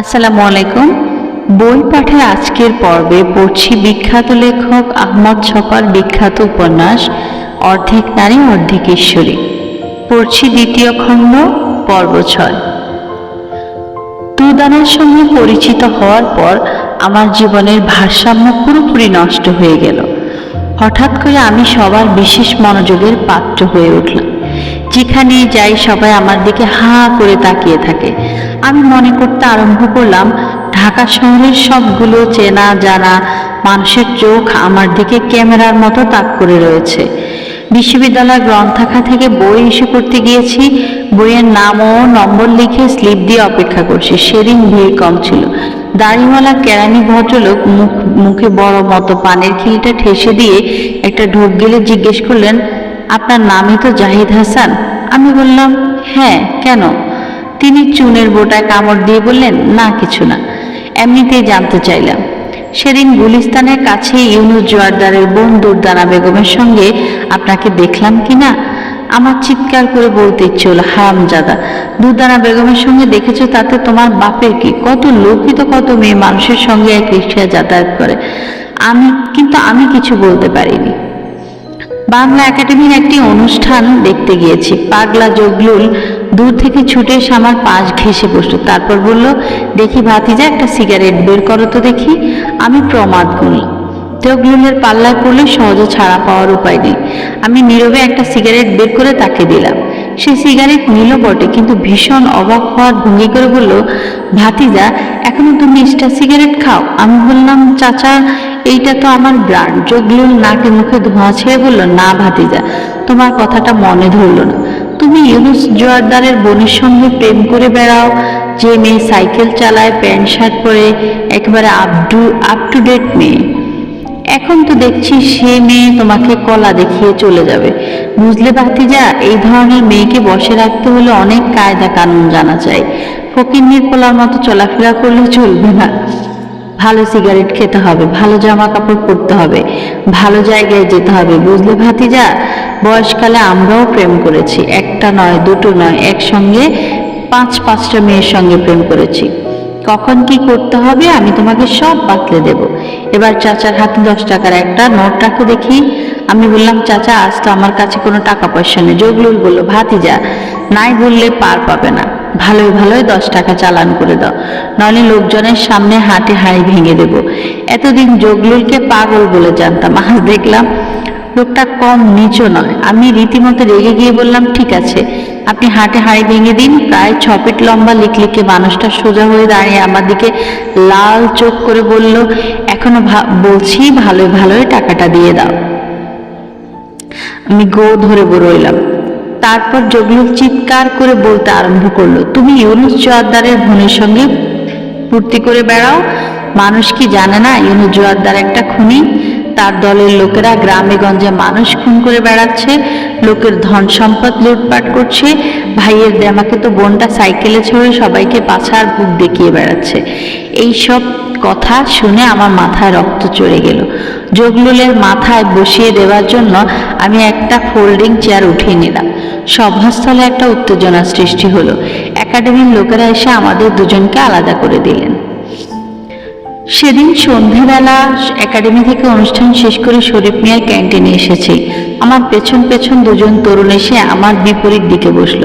আসসালামু আলাইকুম। বই পাঠের আজকের পর্বে পড়ছি বিখ্যাত লেখক আহমদ ছপার বিখ্যাত উপন্যাস, অর্ধেক নারী, অর্ধেক ঈশ্বরী। পড়ছি দ্বিতীয় খণ্ড, পর্ব ছয়। তুদানের সঙ্গে পরিচিত হওয়ার পর আমার জীবনের ভারসাম্য পুরোপুরি নষ্ট হয়ে গেল। হঠাৎ করে আমি সবার বিশেষ মনোযোগের পাত্র হয়ে উঠলাম। যেখানে যাই সবাই আমার দিকে হা করে তাকিয়ে থাকে। আমি মনে করতে আরম্ভ করলাম, ঢাকা শহরের সবগুলো চেনা জানা মানুষের চোখ আমার দিকে ক্যামেরার মতো তাক করে রয়েছে। বিশ্ববিদ্যালয় গ্রন্থাখা থেকে বই ইস্যু করতে গিয়েছি, বইয়ের নাম ও নম্বর লিখে স্লিপ দিয়ে অপেক্ষা করছি। সেদিন ভিড় কম ছিল। দাড়িওয়ালা কেরানি ভদ্রলোক মুখ মুখে বড় মতো পানের খিলটা ঠেসে দিয়ে একটা ঢোক গেলে জিজ্ঞেস করলেন আপনার নামই তো জাহিদ হাসান। আমি বললাম হ্যাঁ কেন? তিনি চুনের বোটায় কামড় দিয়ে বললেন, না, কিছু না। এমনিতেই জানতে চাইলাম। সেদিন গুলিস্তানের কাছে ইউনুস জোয়ারদারের বোন দুর্দানা বেগমের সঙ্গে, আপনাকে দেখলাম কি না? আমার চিৎকার করে বলতে ইচ্ছে হলো, হারামজাদা, দুর্দানা বেগমের সঙ্গে দেখেছ, তাতে তোমার বাপের কি? কত লোকিত কত মেয়ে মানুষের সঙ্গে এক রিক্সায় যাতায়াত করে। আমি, কিন্তু আমি কিছু বলতে পারিনি। বাংলা একাডেমির একটি অনুষ্ঠান দেখতে গিয়েছি। পাগলা জগলুল দূর থেকে ছুটে এসে আমার পাশ ঘেসে বসল। তারপর বলল, দেখি ভাতিজা, একটা সিগারেট বের করো তো দেখি। আমি প্রমাদ গুনলাম জগলুলের পাল্লায় পড়লে সহজে ছাড়া পাওয়ার উপায় নেই। আমি নীরবে একটা সিগারেট বের করে তাকে দিলাম। সে সিগারেট নিল বটে, কিন্তু ভীষণ অবাক হওয়ার ভঙ্গি করে বলল, ভাতিজা, এখনও তুমি এক্সট্রা সিগারেট খাও? আমি বললাম, চাচা এইটা তো আমার ব্রান্ড জগলুল নাকে মুখে ধোঁয়া ছেড়ে বলল, না ভাতিজা, তোমার কথাটা মনে ধরল না। তুমি ইউনুস জোয়ারদারের বোনের সঙ্গে প্রেম করে বেড়াও। যে মেয়ে সাইকেল চালায়, প্যান্ট, শার্ট পরে, একেবারে up to up to date মেয়ে। এখন তো দেখছি সে মেয়ে তোমাকে কলা দেখিয়ে চলে যাবে। বুঝলে ভাতিজা, এই ধরনের মেয়েকে বসে রাখতে হলে অনেক কায়দা কানুন জানা চাই। ফকির পোলার মতো চলাফেরা করলে চলবে না। ভালো সিগারেট খেতে হবে, ভালো জামা কাপড় পরতে হবে, ভালো জায়গায় যেতে হবে। বুঝলে ভাতিজা? বয়সকালে আমরাও প্রেম করেছি, একটা নয়, দুটো নয়, একসঙ্গে পাঁচ, পাঁচটা মেয়ের সঙ্গে প্রেম করেছি। কখন কি করতে হবে আমি তোমাকে সব বাতলে দেব। এবার চাচার হাতে দশ টাকার একটা নোট রাখো দেখি। আমি বললাম, চাচা, আজ তো আমার কাছে কোনো টাকা পয়সা নেই। জগলুল বলল, ভাতিজা, নাই বললে পার পাবে না। ভালোই ভালোই দশ টাকা চালান করে দাও। নইলে লোকজনের সামনে হাটে হাঁড়ি ভেঙে দেব। এতদিন জগলুলকে পাগল বলে জানতাম। আজ দেখলাম লোকটা কম নিচু নয়। আমি রীতিমতো রেগে গিয়ে বললাম, ঠিক আছে, আপনি হাটে হাঁড়ি ভেঙে দিন। প্রায় ছ ফিট লম্বা লিকলিকে মানুষটা সোজা হয়ে দাঁড়িয়ে আমার দিকে লাল চোখ করে বলল, এখনও বলছি ভালোই ভালোই টাকাটা দিয়ে দাও। আমি গো ধরে রইলাম তারপর জগলুল চিৎকার করে বলতে আরম্ভ করল, তুমি ইউনুস জোয়ারদারের বোনের সঙ্গে ফুর্তি করে বেড়াও। মানুষ কি জানে না ইউনুস জোয়ারদার একটা খুনি? তার দলের লোকেরা গ্রামে গঞ্জে মানুষ খুন করে বেড়াচ্ছে। লোকের ধন সম্পদ লুটপাট করছে। ভাইয়ের দেমাকে তো বোনটা সাইকেলে ছড়ে সবাইকে পাছার বুক দেখিয়ে বেড়াচ্ছে। এই সব কথা শুনে আমার মাথায় রক্ত চড়ে গেল। জগলুলের মাথায় বসিয়ে দেওয়ার জন্য আমি একটা ফোল্ডিং চেয়ার উঠিয়ে নিলাম। সভাস্থলে একটা উত্তেজনা সৃষ্টি হলো। একাডেমির লোকেরা এসে আমাদের দুজনকে আলাদা করে দিলেন। সেদিন সন্ধেবেলা একাডেমি থেকে অনুষ্ঠান শেষ করে শরীফ মিয়ার ক্যান্টিনে এসেছি। আমার পেছন পেছন দুজন তরুণ এসে আমার বিপরীত দিকে বসল।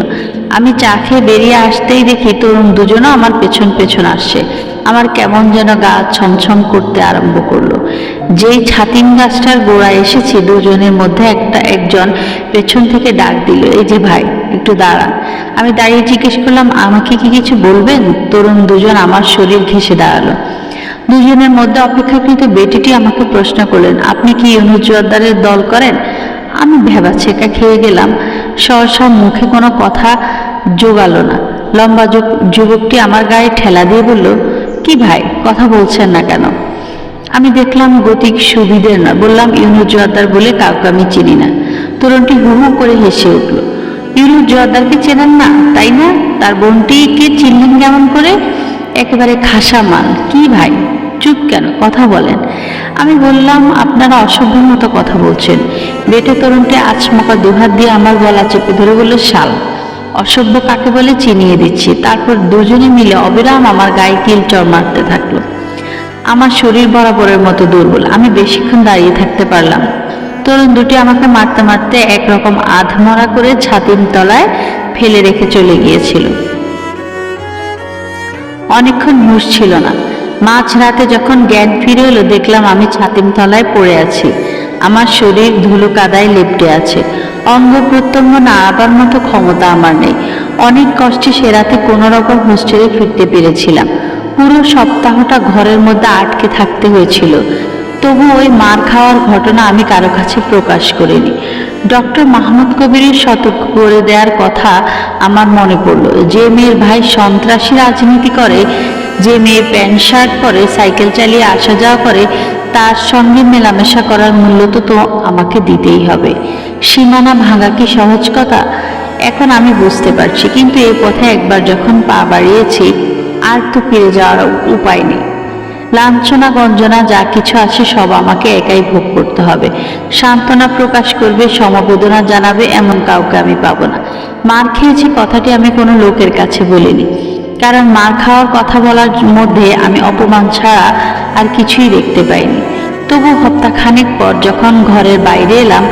আমি চা খেয়ে বেরিয়ে আসতেই দেখি তরুণ দুজনও আমার পেছন পেছন আসছে। আমার কেমন যেন গা ছমছম করতে আরম্ভ করল। যেই ছাতিম গাছটার গোড়ায় এসেছি, দুজনের মধ্যে একটা একজন পেছন থেকে ডাক দিল, এই যে ভাই, একটু দাঁড়ান আমি দাঁড়িয়ে জিজ্ঞেস করলাম, আমাকে কি কিছু বলবেন? তরুণ দুজন আমার শরীর ঘেঁষে দাঁড়াল। দুজনের মধ্যে অপেক্ষাকৃত বেটিটি আমাকে প্রশ্ন করলেন, আপনি কি ইউনুস জোয়ারদারের দল করেন? আমি ভেবা ছেঁকা খেয়ে গেলাম। সহসা মুখে কোনো কথা জোগালো না। লম্বা যুব- যুবকটি আমার গায়ে ঠেলা দিয়ে বলল, কি ভাই, কথা বলছেন না কেন? আমি দেখলাম গতিক সুবিধের না বললাম, ইউনুস জোয়ারদার বলে কাউকে আমি চিনি না। তরুণটি হু হু করে হেসে উঠল, ইউনুস জোয়ারদারকে চেনেন না, তাই না? তার বোনটিকে চিনলেন কেমন করে? একেবারে খাসা মাল। কি ভাই? চুপ কেন? কথা বলেন। আমি বললাম, আপনারা অসভ্য মতো কথা বলছেন। বেটে তরুণটি আচমকা দুহাত দিয়ে আমার গলা চেপে ধরে বলল, শাল, অসভ্য কাকে বলে চিনিয়ে দিচ্ছি? তারপর দুজনে মিলে অবিরাম আমার গায়ে কিলচর মারতে থাকল। আমার শরীর বরাবরের মতো দুর্বল, আমি বেশিক্ষণ দাঁড়িয়ে থাকতে পারলাম। তরুণ দুটি আমাকে মারতে মারতে একরকম আধমরা করে ছাতিম তলায় ফেলে রেখে চলে গিয়েছিল। অনেকক্ষণ হুঁশ ছিল না। মাঝ রাতে যখন জ্ঞান ফিরে এলো, দেখলাম আমি ছাতিম তলায় পড়ে আছি। আমার শরীর ধুলো কাদায় লেপটে আছে। অঙ্গ প্রত্যঙ্গ নাড়াবার মতো ক্ষমতা আমার নেই। অনেক কষ্টে সে রাতে কোনো রকম হোস্টেলে ফিরতে পেরেছিলাম। পুরো সপ্তাহটা ঘরের মধ্যে আটকে থাকতে হয়েছিল। তবু ওই মার খাওয়ার ঘটনা আমি কারও কাছে প্রকাশ করিনি। ডক্টর মাহমুদ কবিরের সতর্ক করে দেওয়ার কথা আমার মনে পড়ল। যে মেয়ের ভাই সন্ত্রাসী রাজনীতি করে যে মেয়ে প্যান্ট, শার্ট পরে, সাইকেল চালিয়ে আসা যাওয়া করে, তার সঙ্গে মেলামেশা করার মূল্য তো আমাকে দিতেই হবে। সীমানা ভাঙা কি সহজ কথা? এখন আমি বুঝতে পারছি, কিন্তু এই পথে একবার যখন পা বাড়িয়েছি, আর তো ফিরে যাওয়ার উপায় নেই। লাঞ্ছনা, গঞ্জনা, যা কিছু আছে সব আমাকে একাই ভোগ করতে হবে। সান্ত্বনা প্রকাশ করবে, সমবেদনা জানাবে, এমন কাউকে আমি পাবো না। মার খেয়েছি কথাটি আমি কোনো লোকের কাছে বলিনি। কারণ মার খাওয়ার কথা বলার মধ্যে আমি অপমান ছাড়া আর কিছুই দেখতে পাইনি। তবু হপ্তা খানেক পর যখন ঘরের বাইরে এলাম,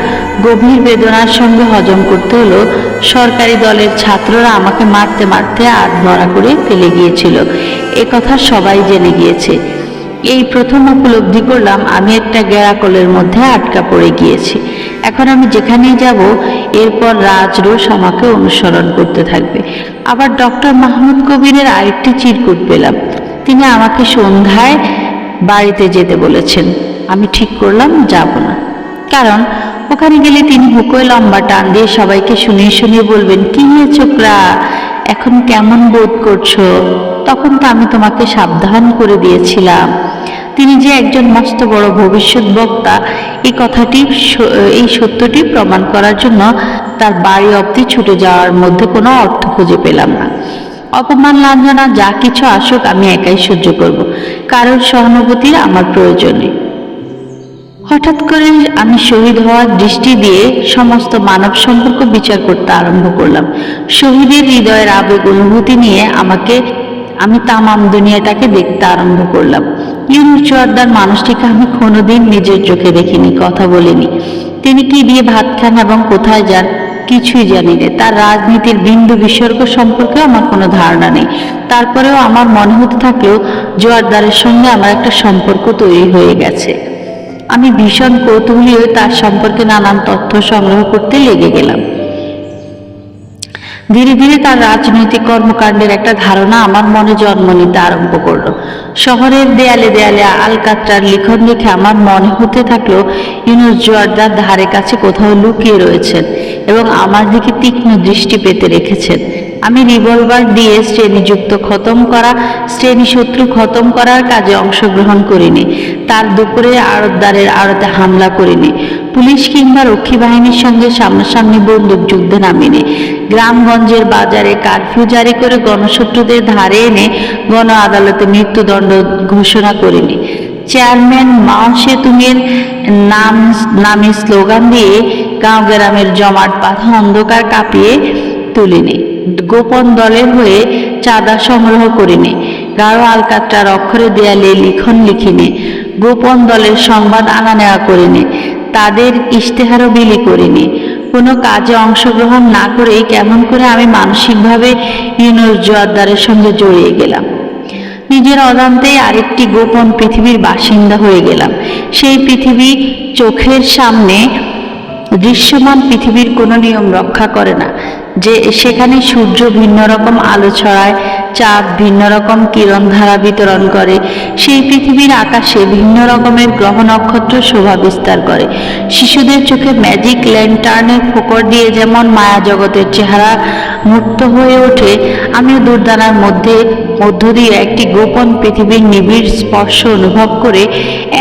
গভীর বেদনার সঙ্গে হজম করতে হলো, সরকারি দলের ছাত্ররা আমাকে মারতে মারতে আধমরা করে ফেলে গিয়েছিল। এ কথা সবাই জেনে গিয়েছে। এই প্রথম উপলব্ধি করলাম, আমি একটা গেরাকলের মধ্যে আটকা পড়ে গিয়েছি। এখন আমি যেখানেই যাব, এরপর রাজ রোষ আমাকে অনুসরণ করতে থাকবে। আবার ডক্টর মাহমুদ কবিরের আরেকটি চিরকুট পেলাম। তিনি আমাকে সন্ধ্যায় বাড়িতে যেতে বলেছেন। আমি ঠিক করলাম, যাব না। কারণ ওখানে গেলে তিনি হুকোয় লম্বা টান দিয়ে সবাইকে শুনিয়ে শুনিয়ে বলবেন, কি নিয়ে চোখরা এখন কেমন বোধ করছ? তখন তো আমি তোমাকে সাবধান করে দিয়েছিলাম। তিনি যে একজন মস্ত বড় ভবিষ্যৎ বক্তা, এই কথাটি এই সত্যটি প্রমাণ করার জন্য তার বাড়ি অবধি ছুটে যাওয়ার মধ্যে কোনো অর্থ খুঁজে পেলাম না। অপমান, লাঞ্ছনা, যা কিছু আসুক আমি একাই সহ্য করব। কারোর সহানুভূতির আমার প্রয়োজন। হঠাৎ করে আমি শহীদ হওয়ার দৃষ্টি দিয়ে সমস্ত মানব সম্পর্ক বিচার করতে আরম্ভ করলাম। শহীদের হৃদয়ের আবেগ অনুভূতি নিয়ে আমাকে, আমি তামাম দুনিয়াটাকে দেখতে আরম্ভ করলাম। ইউনুস জোয়ারদার মানুষটিকে আমি কোনোদিন নিজের চোখে দেখিনি, কথা বলিনি। তিনি কি দিয়ে ভাত খান এবং কোথায় যান কিছুই জানি না। তার রাজনীতির বিন্দু বিসর্গ সম্পর্কে আমার কোনো ধারণা নেই। তারপরেও আমার মনে হতে থাকলেও জোয়ারদারের সঙ্গে আমার একটা সম্পর্ক তৈরি হয়ে গেছে। আমি ভীষণ কৌতূহলী হয়ে তার সম্পর্কে নানান তথ্য সংগ্রহ করতে লেগে গেলাম। ধীরে ধীরে তার রাজনৈতিক কর্মকাণ্ডের একটা ধারণা আমার মনে জন্ম নিতে আরম্ভ করল। শহরের দেয়ালে দেয়ালে আলকাত্রার লিখন দেখে আমার মনে হতে থাকল ইউনুস জোয়ারদার ধারে কাছে কোথাও লুকিয়ে রয়েছেন এবং আমার দিকে তীক্ষ্ণ দৃষ্টি পেতে রেখেছেন। আমি রিভলভার দিয়ে শ্রেণীযুক্ত খতম করা, শ্রেণি শত্রু খতম করার কাজে অংশগ্রহণ করিনি। তার দুপুরে আড়তদারের আড়তে হামলা করিনি। পুলিশ কিংবা রক্ষী বাহিনীর সঙ্গে সামনাসামনি বন্দুক যুদ্ধে নামিনি। গ্রামগঞ্জের বাজারে কারফিউ জারি করে গণশত্রুদের ধারে এনে গণ আদালতে মৃত্যুদণ্ড ঘোষণা করিনি। চেয়ারম্যান মাও সেতুমের নাম, নামে স্লোগান দিয়ে গাঁও গ্রামের জমাট বাঁধা অন্ধকার কাঁপিয়ে তুলিনি। গোপন দলের হয়ে চাঁদা সংগ্রহ করিনি। গাঢ় আলকাত্রার অক্ষরে দেয়ালে লিখন লিখিনি। গোপন দলের সংবাদ আনা নেওয়া করিনি। তাদের ইশতেহারও বিলি করিনি। কোনো কাজে অংশগ্রহণ না করেই কেমন করে আমি মানসিকভাবে ইউনুস জোয়ারদারের সঙ্গে জড়িয়ে গেলাম। নিজের অজান্তেই আরেকটি গোপন পৃথিবীর বাসিন্দা হয়ে গেলাম। সেই পৃথিবী চোখের সামনে দৃশ্যমান পৃথিবীর কোনো নিয়ম রক্ষা করে না। যে সেখানে সূর্য ভিন্ন রকম আলো ছড়ায়, চাঁদ ভিন্ন রকম কিরণ ধারা বিতরণ করে। সেই পৃথিবীর আকাশে ভিন্ন রকমের গ্রহ নক্ষত্র শোভা বিস্তার করে। শিশুদের চোখে ম্যাজিক ল্যান্টার্নের ফোকর দিয়ে যেমন মায়া জগতের চেহারা মুক্ত হয়ে ওঠে, আমিও দুর্দানার মধ্যে, মধ্য দিয়ে একটি গোপন পৃথিবীর নিবিড় স্পর্শ অনুভব করে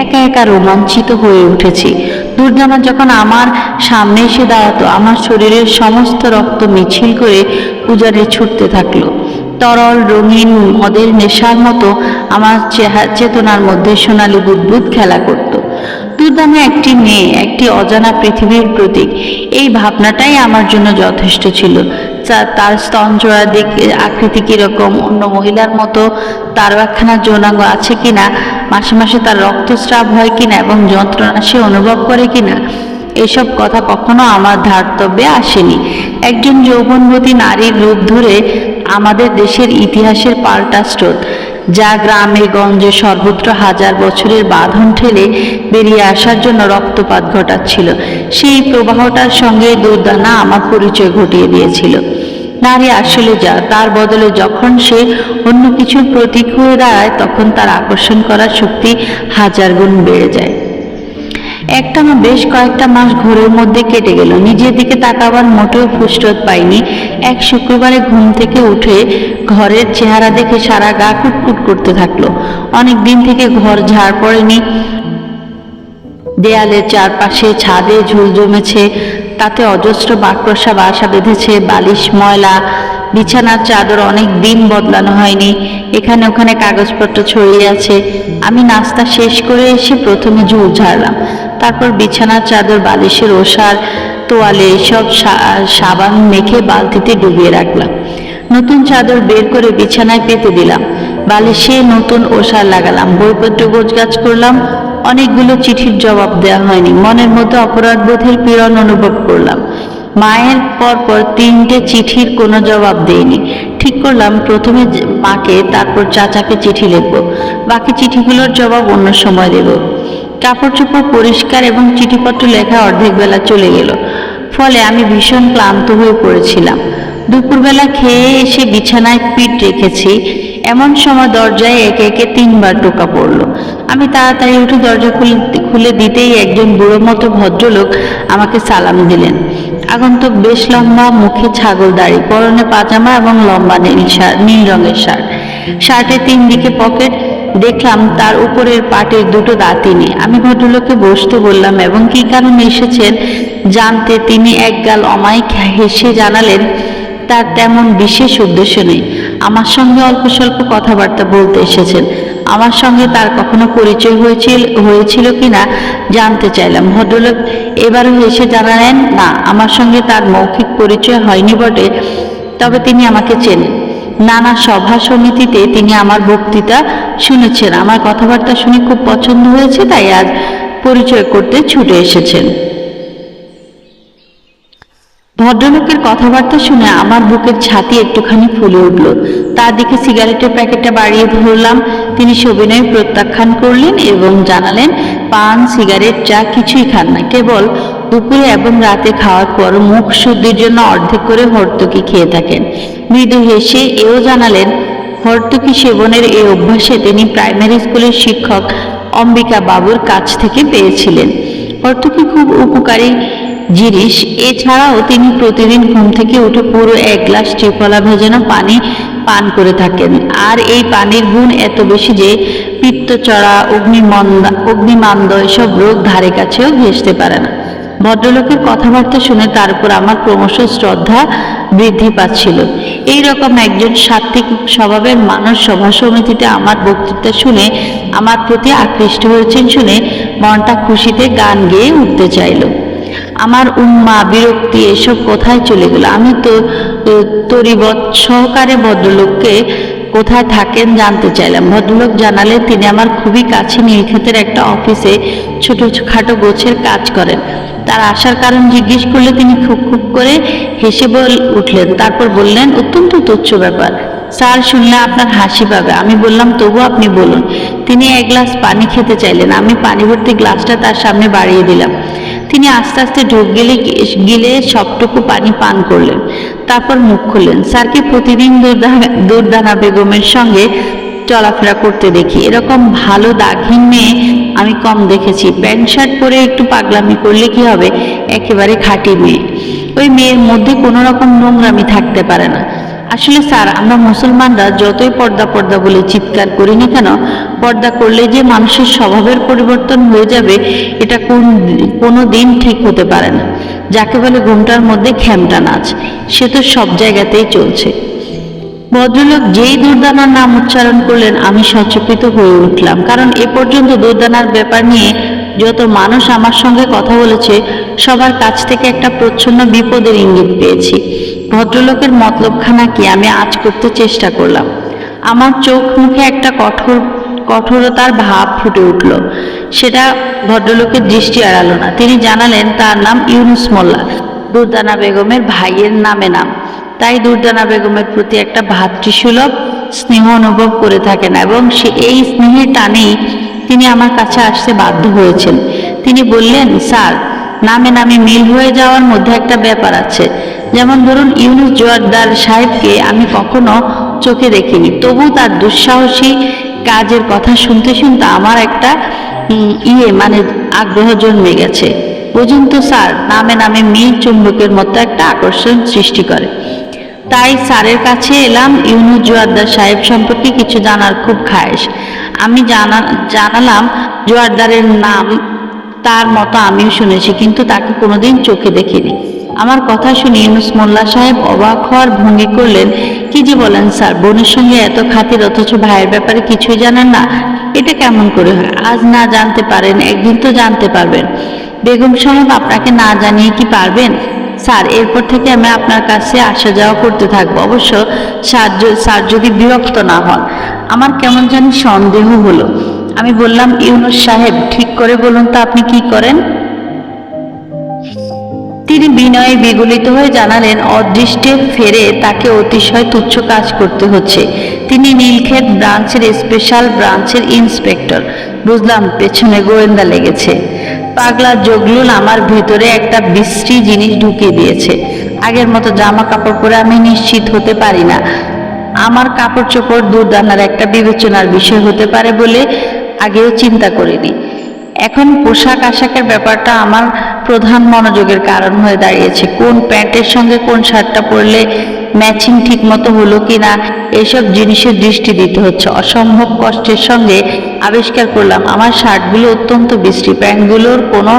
একা একা রোমাঞ্চিত হয়ে উঠেছি। দুর্দানা যখন আমার সামনে এসে দাঁড়াতো, আমার শরীরের সমস্ত রক্ত মিছিল করে পূজারে ছুটতে থাকল। তরল, রঙিন, মদের নেশার মতো আমার চেতনার মধ্যে সোনালি বুদবুদ খেলা করত। দু দুর্দানা একটি মেয়ে, একটি অজানা পৃথিবীর প্রতীক। এই ভাবনাটাই আমার জন্য যথেষ্ট ছিল। তার স্তনজোড়া দিক আকৃতি কীরকম, অন্য মহিলার মতো, তার একখানা যৌনাঙ্গ আছে কিনা, মাসে মাসে তার রক্তস্রাব হয় কিনা এবং যন্ত্রণা সে অনুভব করে কিনা, এসব কথা কখনো আমার ধার্তব্যে আসেনি। একজন যৌবনবতী নারীর রূপ ধরে আমাদের দেশের ইতিহাসের পাল্টা স্রোত। যা গ্রামে গঞ্জে সর্বত্র হাজার বছরের বাঁধন ঠেলে বেরিয়ে আসার জন্য রক্তপাত ঘটাচ্ছিল। সেই প্রবাহটার সঙ্গে দুর্দানা আমার পরিচয় ঘটিয়ে দিয়েছিল। নারী আসলে যা, তার বদলে যখন সে অন্য কিছুর প্রতীক হয়ে দাঁড়ায়, তখন তার আকর্ষণ করার শক্তি হাজার গুণ বেড়ে যায়। একটা না বেশ কয়েকটা মাস ঘোরের মধ্যে কেটে গেল। নিজের দিকে তাকাবার মোটেও ফুসরত পাইনি। এক শুক্রবারে ঘুম থেকে উঠে ঘরের চেহারা দেখে সারা গা কুটকুট করতে থাকল। অনেক দিন থেকে ঘর ঝাড় পড়েনি। দেয়ালের চারপাশে ছাদে ঝুল জমেছে। তাতে অজস্র বাক্রসা বাসা বেঁধেছে, বালিশ, ময়লা বিছানার চাদর অনেক দিন বদলানো হয়নি। এখানে ওখানে কাগজপত্র ছড়িয়ে আছে। আমি নাস্তা শেষ করে এসে প্রথমে ঝুল ঝাড়লাম। তারপর বিছানার চাদর, বালিশের ওষার, তোয়ালে সব সাবান মেখে বালতিতে ডুবিয়ে রাখলাম। নতুন চাদর বের করে বিছানায় পেতে দিলাম। বালিশে নতুন ওষার লাগালাম। বইপত্র গোছগাছ করলাম। অনেকগুলো চিঠির জবাব দেওয়া হয়নি। মনের মতো অপরাধ বোধের পীড়ন অনুভব করলাম। মায়ের পর পর তিনটে চিঠির কোনো জবাব দেয়নি। ঠিক করলাম, প্রথমে মাকে, তারপর চাচাকে চিঠি লিখব। বাকি চিঠিগুলোর জবাব অন্য সময় দেব। কাপড় চোপড় পরিষ্কার এবং চিঠিপত্র লেখা অর্ধেক বেলা চলে গেল। ফলে আমি ভীষণ ক্লান্ত হয়ে পড়েছিলাম। দুপুরবেলা খেয়ে এসে বিছানায় পিঠ রেখেছি। এমন সময় দরজায় একে একে তিনবার টোকা পড়ল। আমি তাড়াতাড়ি উঠে দরজা খুলে দিতেই একজন বুড়ো মতো ভদ্রলোক আমাকে সালাম দিলেন। আগন্তুক বেশ লম্বা মুখে ছাগল দাড়ি, পরনে পাজামা এবং লম্বা নীল শার্ট নীল রঙের শার্ট। শার্টের তিন দিকে পকেট, দেখলাম তার উপরের পাটের দুটো দাঁতিনি আমি ভদ্রলোককে বসতে বললাম, এবং কি কারণে এসেছেন? জানতে তিনি একগাল অমায়িক হেসে জানালেন তার তেমন বিশেষ উদ্দেশ্য নেই। আমার সঙ্গে অল্প স্বল্প কথাবার্তা বলতে এসেছেন। আমার সঙ্গে তার কখনো পরিচয় হয়েছিল হয়েছিল কিনা জানতে চাইলাম। ভদ্রলোক এবারও এসে জানালেন, না, আমার সঙ্গে তার মৌখিক পরিচয় হয়নি বটে, তবে তিনি আমাকে চেনেন। নানা সভা সমিতিতে তিনি আমার বক্তৃতা শুনেছেন। আমার কথাবার্তা শুনে খুব পছন্দ হয়েছে, তাই আজ পরিচয় করতে ছুটে এসেছেন। ভদ্রলোকের কথাবার্তা শুনে আমার বুকের ছাতি একটুখানি ফুলে উঠল। তার দিকে সিগারেটের প্যাকেটটা বাড়িয়ে ধরলাম। তিনি সবিনয় প্রত্যাখ্যান করলেন এবং জানালেন, পান, সিগারেট, চা কিছুই খান না। কেবল দুপুরে এবং রাতে খাওয়ার পর মুখ শুদ্ধির জন্য অর্ধেক করে হর্তকি খেয়ে থাকেন। মৃদু হেসে এও জানালেন হর্তকি সেবনের এই অভ্যাসে তিনি প্রাইমারি স্কুলের শিক্ষক অম্বিকা বাবুর কাছ থেকে পেয়েছিলেন। হর্তকি খুব উপকারী জিনিস এছাড়াও তিনি প্রতিদিন ঘুম থেকে উঠে পুরো এক গ্লাস ত্রিফলা ভেজানো পানি পান করে থাকেন। আর এই পানির গুণ এত বেশি যে পিত্তচড়া, অগ্নিমন্দা, অগ্নিমান্দ এসব রোগ ধারে কাছেও ঘেঁষতে পারে না। ভদ্রলোকের কথাবার্তা শুনে তার উপর আমার ক্রমশ শ্রদ্ধা বৃদ্ধি পাচ্ছিল। এই রকম একজন সাত্ত্বিক স্বভাবের মানুষ সভা সমিতিতে আমার বক্তৃতা শুনে আমার প্রতি আকৃষ্ট হয়েছেন শুনে মনটা খুশিতে গান গেয়ে উঠতে চাইলো। আমার উম্মা বিরক্তি এসব কোথায় চলে গেল? আমি তো তরিবৎ সহকারে ভদ্রলোককে কোথায় থাকেন জানতে চাইলাম। ভদ্রলোক জানালেন তিনি আমার খুবই কাছে নীলক্ষেতের একটা অফিসে ছোট খাটো গোছের কাজ করেন। তার আসার কারণ জিজ্ঞেস করলে তিনি খুব খুব করে হেসে বল, উঠলেন। তারপর বললেন, অত্যন্ত তুচ্ছ ব্যাপার। স্যার, শুনলে আপনার হাসি পাবে। আমি বললাম, তবু আপনি বলুন। তিনি এক গ্লাস পানি খেতে চাইলেন। আমি পানি ভর্তি গ্লাসটা তার সামনে বাড়িয়ে দিলাম। তিনি আস্তে আস্তে ঢোক গেলে গিলে সবটুকু পানি পান করলেন। তারপর মুখ খুললেন। স্যারকে প্রতিদিন দুর্দানা বেগমের সঙ্গে চলাফেরা করতে দেখি। এরকম ভালো দাগহীন মেয়ে আমি কম দেখেছি। প্যান্ট, শার্ট পরে একটু পাগলামি করলে কি হবে? একেবারে খাঁটি মেয়ে। ওই মেয়ের মধ্যে কোনো রকম নোংরামি থাকতে পারে না। আসলে স্যার, আমরা মুসলমানরা যতই পর্দা পর্দা বলে, চিৎকার করি না কেন? পর্দা করলে যে মানুষের স্বভাবের পরিবর্তন হয়ে যাবে, এটা কোন কোনো দিন ঠিক হতে পারে না। যাকে বলে ঘুমটার মধ্যে খ্যামটা নাচ, সে তো সব জায়গাতেই চলছে। ভদ্রলোক যেই দুর্দানার নাম উচ্চারণ করলেন, আমি সচকিত হয়ে উঠলাম। কারণ এ পর্যন্ত দুর্দানার ব্যাপার নিয়ে যত মানুষ আমার সঙ্গে কথা বলেছে, সবার কাছ থেকে একটা প্রচ্ছন্ন বিপদের ইঙ্গিত পেয়েছি। ভদ্রলোকের মতলবখানা কি আমি আজ করতে চেষ্টা করলাম? আমার চোখ মুখে একটা কঠোর, কঠোরতার ভাব ফুটে উঠল। সেটা ভদ্রলোকের দৃষ্টি এড়ালো না। তিনি জানালেন, তার নাম ইউনুস মোল্লা। দুর্দানা বেগমের ভাইয়ের নামে নাম। তাই দুর্দানা বেগমের প্রতি একটা ভাতৃসুলভ স্নেহ অনুভব করে থাকেন এবং সে এই স্নেহের টানেই তিনি আমার কাছে আসতে বাধ্য হয়েছেন। তিনি বললেন, স্যার, নামে নামে মিল হয়ে যাওয়ার মধ্যে একটা ব্যাপার আছে। যেমন ধরুন ইউনুস জোয়ারদার সাহেবকে আমি কখনো চোখে দেখিনি। তবু তার দুঃসাহসী কাজের কথা শুনতে শুনতে আমার একটা ইয়ে মানে আগ্রহ জন্মে গেছে। বুঝুন তো স্যার, নামে নামে মিল চুম্বকের মতো একটা আকর্ষণ সৃষ্টি করে। তাই স্যারের কাছে এলাম ইউনুস জোয়ারদার সাহেব সম্পর্কে কিছু জানার খুব খায়েশ। আমি জানা, জানালাম জোয়ারদারের নাম তার মতো আমিও শুনেছি, কিন্তু তাকে কোনোদিন চোখে দেখিনি। আমার কথা শুনে ইউনুস মোল্লা সাহেব অবাক হওয়ার ভঙ্গি করলেন। কি যে বলেন স্যার, বোনের সঙ্গে এত খাতির অথচ ভাইয়ের ব্যাপারে কিছুই জানেন না? এটা কেমন করে হয়? আজ না জানতে পারেন, একদিন তো জানতে পারবেন। বেগম সাহেব, আপনাকে না জানিয়ে কি পারবেন? স্যার, এরপর থেকে আমি আপনার কাছে আসা যাওয়া করতে থাকব। অবশ্য স্যার স্যার যদি বিরক্ত না হন, আমার কেমন জানি সন্দেহ হলো। আমি বললাম, ইউনুস সাহেব, ঠিক করে বলুন তো আপনি কি করেন? তিনি বিনয়ে বিগলিত হয়ে জানালেন, অদৃষ্টে ফেরে তাকে অতিশয় তুচ্ছ কাজ করতে হচ্ছে। তিনি নীলক্ষেত ব্রাঞ্চের স্পেশাল ব্রাঞ্চের ইন্সপেক্টর। বুঝলাম, পেছনে গোয়েন্দা লেগেছে। পাগলা জগলুল আমার ভেতরে একটা বিশ্রী জিনিস ঢুকিয়ে দিয়েছে। আগের মতো জামা কাপড় পরে আমি নিশ্চিত হতে পারি না। আমার কাপড় চোপড় দুর্দানার একটা বিবেচনার বিষয় হতে পারে বলে আগেও চিন্তা করিনি। এখন পোশাক আশাকের ব্যাপারটা আমার প্রধান মনোযোগের কারণ হয়ে দাঁড়িয়েছে। কোন প্যান্টের সঙ্গে কোন শার্টটা পরলে ম্যাচিং ঠিক মতো হলো কিনা, এসব জিনিসের দৃষ্টি দিতে হচ্ছে। অসম্ভব কষ্টের সঙ্গে আবিষ্কার করলাম, আমার শার্টগুলো অত্যন্ত বৃষ্টি প্যান্টগুলোর কোনো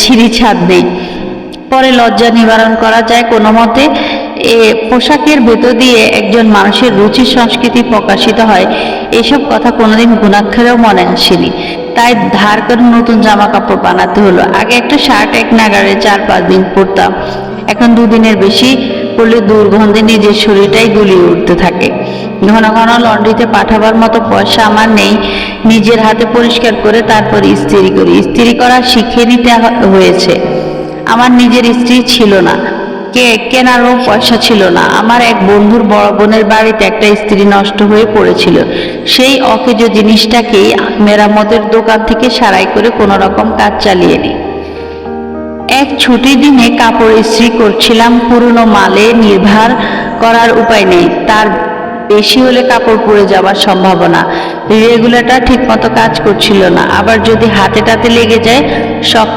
ছিঁড়ি ছাদ নেই। পরে লজ্জা নিবারণ করা যায় কোনো মতে। এ পোশাকের ভেতর দিয়ে একজন মানুষের রুচি সংস্কৃতি প্রকাশিত হয়, এসব কথা কোনোদিন গুণাক্ষরেও মনে আসেনি। তাই ধার করে নতুন জামা কাপড় বানাতে হলো। আগে একটা শার্ট এক নাগারে চার পাঁচ দিন পরতাম। এখন দুদিনের বেশি পড়লে দুর্গন্ধে নিজের শরীরটাই গুলিয়ে উঠতে থাকে। ঘন ঘন লন্ড্রিতে পাঠাবার মতো পয়সা আমার নেই। নিজের হাতে পরিষ্কার করে তারপর ইস্ত্রি করি। ইস্ত্রি করা শিখে নিতে হয়েছে। আমার নিজের স্ত্রী ছিল না। কে কেনারও পয়সা ছিল না। আমার এক বন্ধুর বড় বোনের বাড়িতে একটা স্ত্রী নষ্ট হয়ে পড়েছিল। সেই অকেজ জিনিসটাকেই মেরামতের দোকান থেকে সারাই করে কোনো রকম কাজ চালিয়ে নিই এক ছুটির দিনে কাপড় ইস্ত্রি করছিলাম, পুরনো মালে নির্ভর করার উপায় নেই। তার বেশি হলে কাপড় পরে যাওয়ার সম্ভাবনা। রেগুলেটর ঠিকমতো কাজ করছিল না। আবার যদি হাতে টাতে লেগে যায়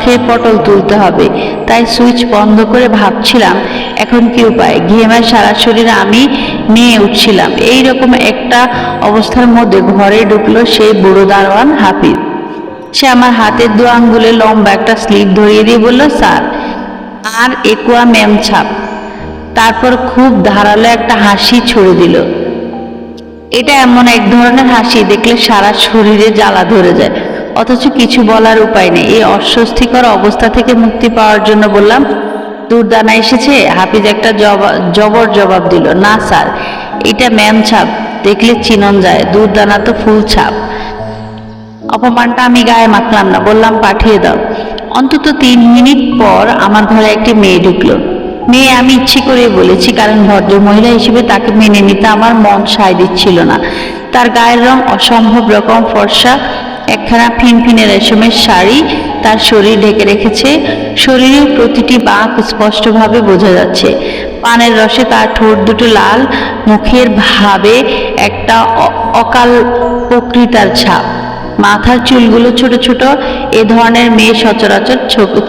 খেয়ে পটল তুলতে হবে। তাই সুইচ বন্ধ করে ভাবছিলাম, এখন কি উপায়? ঘেমায় সারা শরীরে আমি নিয়ে উঠছিলাম। এই রকম একটা অবস্থার মধ্যে ঘরে ঢুকলো সেই বুড়ো দারোয়ান হাফিজ। সে আমার হাতের দু আঙ্গুলে লম্বা একটা স্লিপ ধরিয়ে দিয়ে বলল, স্যার, আর একুয়া ম্যাম ছাপ। তারপর খুব ধারালো একটা হাসি ছড়ে দিল। এটা এমন এক ধরনের হাসি, দেখলে সারা শরীরে জ্বালা ধরে যায়। অথচ কিছু বলার উপায় নেই। এই অস্বস্তিকর অবস্থা থেকে মুক্তি পাওয়ার জন্য বললাম, দুর্দানা এসেছে। হাফিজ একটা জবর জবাব দিল, না স্যার, এটা ম্যাম ছাপ, দেখলে চিনন যায়, দুর্দানা তো ফুল ছাপ। অপমানটা আমি গায়ে মাখলাম না, বললাম, পাঠিয়ে দাও। অন্তত তিন মিনিট পর আমার ঘরে একটি মেয়ে ঢুকলো। মেয়ে, আমি ইচ্ছে করে বলেছি, কারণ ভদ্র মহিলা হিসেবে তাকে মেনে নিতে আমার মন সায় দিচ্ছিল না। তার গায়ের রং অসম্ভব রকম, ফর্সা, একখানা ফিনফিনে রেশমের শাড়ি তার শরীর ঢেকে রেখেছে। শরীরের প্রতিটি বাঁক স্পষ্টভাবে বোঝা যাচ্ছে। পানের রসে তার ঠোঁট দুটো লাল, মুখের ভাবে একটা অকাল প্রকৃতার ছাপ। মাথার চুলগুলো ছোট ছোট, এ ধরনের মেয়ে সচরাচর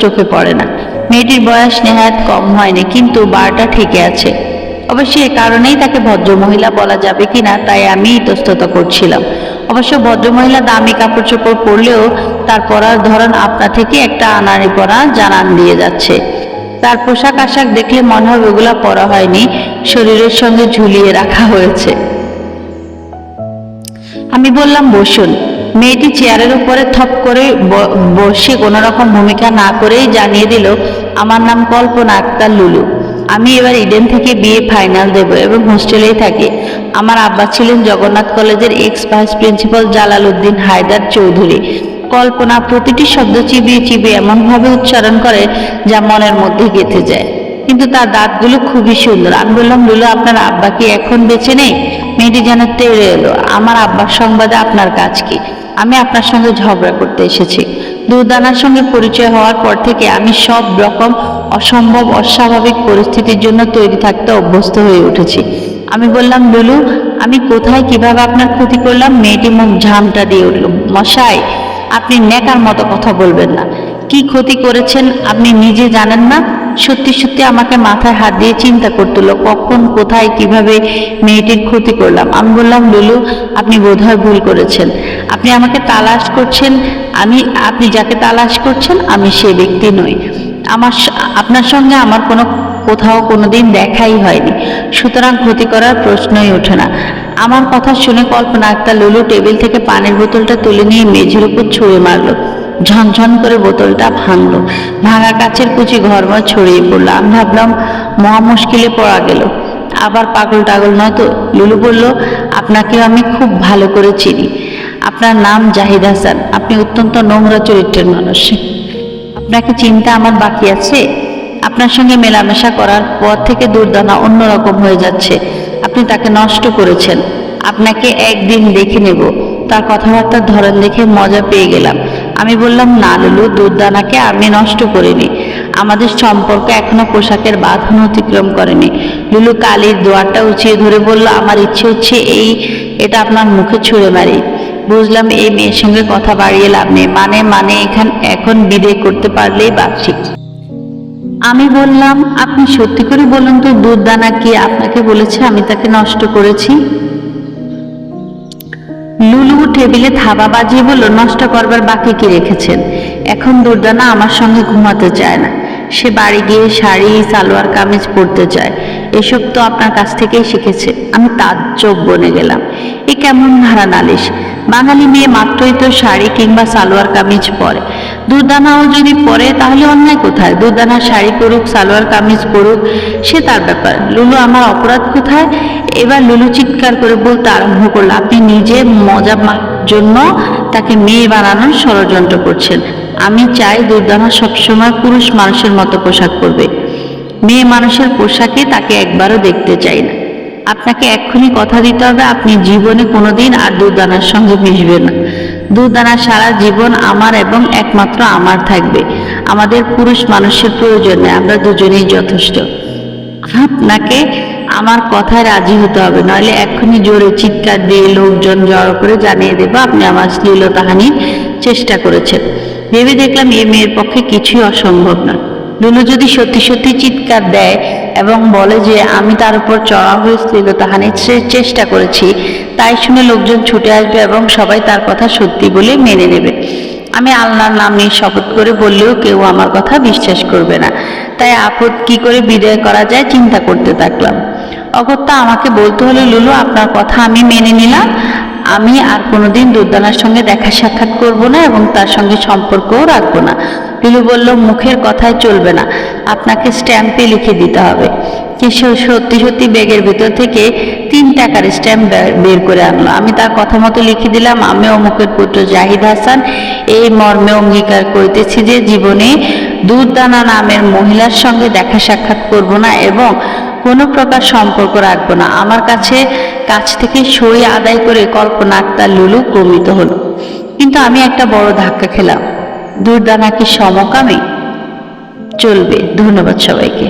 চোখে পড়ে না। মেয়েটির বয়স নেহায়ত কম হয়নি, কিন্তু বারটা ঠিকই আছে। অবশ্য এ কারণেই তাকে ভদ্রমহিলা বলা যাবে কিনা, তাই আমি ইতস্তত করছিলাম। অবশ্য ভদ্রমহিলা দামি কাপড় চোপড় পরলেও তার পরার ধরন আপনা থেকে একটা আনাড়ি পরা জানান দিয়ে যাচ্ছে। তার পোশাক আশাক দেখলে মনে হবে ওগুলা পরা হয়নি, শরীরের সঙ্গে ঝুলিয়ে রাখা হয়েছে। আমি বললাম, বসুন। মেয়েটি চেয়ারের উপরে থপ করে বসে কোনো রকম ভূমিকা না করেই জানিয়ে দিল, আমার নাম কল্পনা আক্তার লুলু। আমি এবার ইডেন থেকে বিয়ে ফাইনাল দেব এবং হোস্টেলেই থাকি। আমার আব্বা ছিলেন জগন্নাথ কলেজের ex vice principal Jalal Uddin Haider Chowdhury. Kalpana প্রতিটি শব্দ চিবিয়ে চিবিয়ে এমনভাবে উচ্চারণ করে যা মনের মধ্যে গেঁথে যায়। কিন্তু তার দাঁতগুলো খুবই সুন্দর। আমি বললাম, লুলু, আপনার আব্বা কি এখন বেঁচে নেই? মেয়েটি যেন তেড়ে এলো, আমার আব্বার সংবাদে আপনার কাজ কি? আমি আপনার সঙ্গে ঝগড়া করতে এসেছি। দুর্দানার সঙ্গে পরিচয় হওয়ার পর থেকে আমি সব রকম অসম্ভব, অস্বাভাবিক পরিস্থিতির জন্য তৈরি থাকতে অভ্যস্ত হয়ে উঠেছি। আমি বললাম, লুলু, আমি কোথায় কীভাবে আপনার ক্ষতি করলাম? মেয়েটি মুখ ঝামটা দিয়ে উঠল, মশাই, আপনি নেকার মতো কথা বলবেন না। কি ক্ষতি করেছেন আপনি নিজে জানেন না? সত্যি সত্যি আমাকে মাথায় হাত দিয়ে চিন্তা করতেলো, কখন, কোথায়, কীভাবে মেয়েটির ক্ষতি করলাম। আমি বললাম, লুলু, আপনি বোধহয় ভুল করেছেন। আপনি আমাকে তালাশ করছেন, আমি, আপনি যাকে তালাশ করছেন, আমি সে ব্যক্তি নই। আমার আপনার সঙ্গে আমার কোনো, কোথাও কোনোদিন দেখাই হয়নি। সুতরাং ক্ষতি করার প্রশ্নই ওঠে না। আমার কথা শুনে কল্পনা একটা লুলু টেবিল থেকে পানির বোতলটা তুলে নিয়ে মেঝের উপর ছুঁড়ে মারলো। ঝনঝন করে বোতলটা ভাঙলো। ভাঙা কাচের কুচি ঘরময় ছড়িয়ে পড়ল। আমি ভাবলাম, মহা মুশকিলে পড়া গেল। আবার পাগল টাগল নয় তো? লুলু বলল, আপনাকেও আমি খুব ভালো করে চিনি। আপনার নাম জাহিদ হাসান। আপনি অত্যন্ত নোংরা চরিত্রের মানুষ। আপনাকে চিন্তা আমার বাকি আছে? আপনার সঙ্গে মেলামেশা করার পর থেকে দুর্দানা অন্যরকম হয়ে যাচ্ছে। আপনি তাকে নষ্ট করেছেন। আপনাকে একদিন দেখে নেব। তার কথাবার্তার ধরন দেখে মজা পেয়ে গেলাম। আমি বললাম, না লুলু দুর্দানাকে আমি নষ্ট করিনি। আমাদের সম্পর্ক এখনও পোশাকের বাঁধন অতিক্রম করেনি। লুলু কালির দোয়ারটা উঁচিয়ে ধরে বলল, আমার ইচ্ছে হচ্ছে এই, এটা আপনার মুখে ছুঁড়ে মারি। বুঝলাম, এই মেয়ের সঙ্গে কথা বাড়িয়ে লাভ নেই। মানে মানে এখান, এখন বিদায় করতে পারলেই বার্ষিক। আমি বললাম, আপনি সত্যি করে বলুন তো, দুধদানা কি আপনাকে বলেছে? আমি তাকে নষ্ট করেছি? লুলু টেবিলে থাবা বাজিয়ে বলল, নষ্ট করবার বাকি কি রেখেছেন? এখন দুর্দানা আমার সঙ্গে ঘুমাতে চায় না। সে বাড়ি গিয়ে শাড়ি, সালোয়ার, কামিজ পরতে চায় এসব তো আপনার কাছ থেকেই শিখেছে। আমি তাজ্জব বনে গেলাম। এ কেমন ধারা নালিশ? বাঙালি মেয়ে মাত্রই তো শাড়ি কিংবা সালোয়ার, কামিজ পরে। দুর্দানাও যদি পরে, তাহলে অন্যায় কোথায়? দুর্দানা শাড়ি পরুক, সালোয়ার, কামিজ পরুক, সে তার ব্যাপার। লুলু আমার অপরাধ কোথায়? এবার লুলু চিৎকার করে বলতে আরম্ভ করল, আপনি নিজে মজা জন্য তাকে মেয়ে বানানোর ষড়যন্ত্র করছেন। আমি চাই দুর্দানা সবসময় পুরুষ মানুষের মতো পোশাক পরবে। মেয়ে মানুষের পোশাকে তাকে একবারও দেখতে চাই না। আপনাকে এক্ষুনি কথা দিতে হবে, আপনি জীবনে কোনোদিন আর দুর্দানার সঙ্গে মিশবেন না। দুর্দানা সারা জীবন আমার এবং একমাত্র আমার থাকবে। আমাদের পুরুষ মানুষের প্রয়োজন আমরা দুজনেই যথেষ্ট। আপনাকে আমার কথায় রাজি হতে হবে নইলে এক্ষুনি জোরে চিৎকার দিয়ে লোকজন জড়ো করে জানিয়ে দেবো, আপনি আমার শ্লীলতাহানির চেষ্টা করেছেন ভেবে দেখলাম এ মেয়ের পক্ষে কিছুই অসম্ভব না। লুলু যদি সত্যি সত্যি চিৎকার দেয় এবং বলে যে আমি তার উপর চড়া হয়ে শ্লীলতাহানির চেষ্টা করেছি, তাই শুনে লোকজন ছুটে আসবে এবং সবাই তার কথা সত্যি বলে মেনে নেবে। আমি আল্লাহর নাম নিয়ে শপথ করে বললেও কেউ আমার কথা বিশ্বাস করবে না। তাই আপদ কি করে বিদায় করা যায় চিন্তা করতে থাকলাম। অগত্যা আমাকে বলতে হলো, লুলু, আপনার কথা আমি মেনে নিলাম। আমি আর কোনোদিন দুর্দানার সঙ্গে দেখা সাক্ষাৎ করব না এবং তার সঙ্গে সম্পর্কও রাখব না। লুলু বলল, মুখের কথায় চলবে না। আপনাকে স্ট্যাম্পে লিখে দিতে হবে। কিশোর সত্যি সত্যি ব্যাগের ভিতর থেকে তিন টাকার স্ট্যাম্প বের করে আনলো। আমি তার কথা মতো লিখে দিলাম আমি অমুকের পুত্র জাহিদ হাসান, এই মর্মে অঙ্গীকার করিতেছি যে জীবনে দুধদানা নামের মহিলার সঙ্গে দেখা সাক্ষাৎ করব না এবং কোনো প্রকার সম্পর্ক রাখব না। আমার কাছে কাছ থেকে সই আদায় করে কল্পনা আক্তার লুলু ক্রমিত হলো। কিন্তু আমি একটা বড় ধাক্কা খেলাম। দুর্দানা কি সমকামী? চলবে। ধন্যবাদ সবাইকে।